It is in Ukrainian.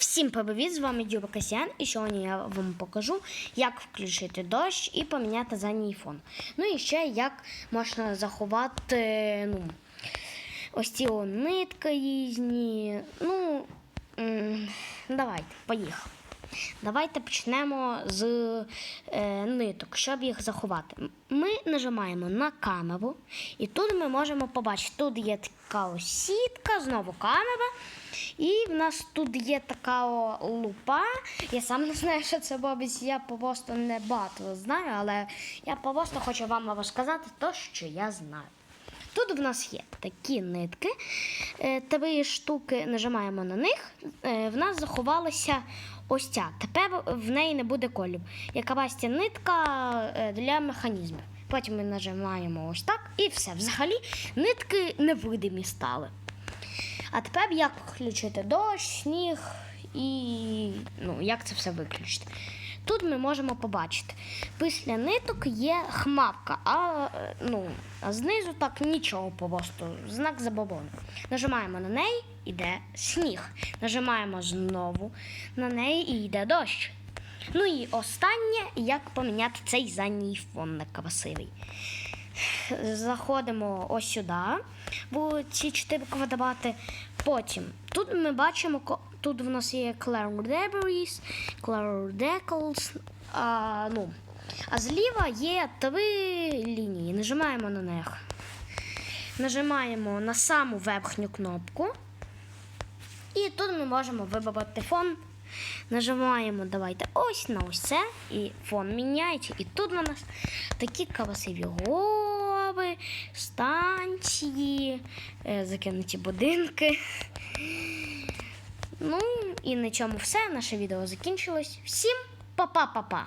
Всім привіт, з вами Дюба Касіян і сьогодні я вам покажу, як включити дощ і поміняти задній фон. Ну і ще як можна заховати ну, ось ці нитки різні. Ну, давайте, поїхали. Давайте почнемо з е, ниток, щоб їх заховати. Ми нажимаємо на камеру, і тут ми можемо побачити, тут є така сітка, знову камера. І в нас тут є така лупа. Я сам не знаю, що це робить, я просто не багато знаю, але я просто хочу вам розказати те, що я знаю. Тут в нас є такі нитки, е, три штуки нажимаємо на них. е, В нас заховалася ось ця. Тепер в неї не буде колів. Якась ця нитка е, для механізмів. Потім ми нажимаємо ось так і все. Взагалі нитки невидимі стали. А тепер як включити дощ, сніг і ну, як це все виключити. Тут ми можемо побачити, після ниток є хмапка, а, ну, а знизу так нічого просто, знак забобону. Нажимаємо на неї, іде сніг. Нажимаємо знову на неї і йде дощ. Ну і останнє, як поміняти цей задній фон на красивий заходимо ось сюди, в ці чотири квадрати. Потім тут ми бачимо, тут в нас є Clear Debris, Clear Decals, а, ну, а зліва є три лінії. Нажимаємо на них. Нажимаємо на саму верхню кнопку. І тут ми можемо вибавити фон. Нажимаємо давайте ось на ось це, і фон міняється. І тут у нас такі красиві гори, станції, е, закинуті будинки. Ну і на цьому все. Наше відео закінчилось. Всім па-па-па-па!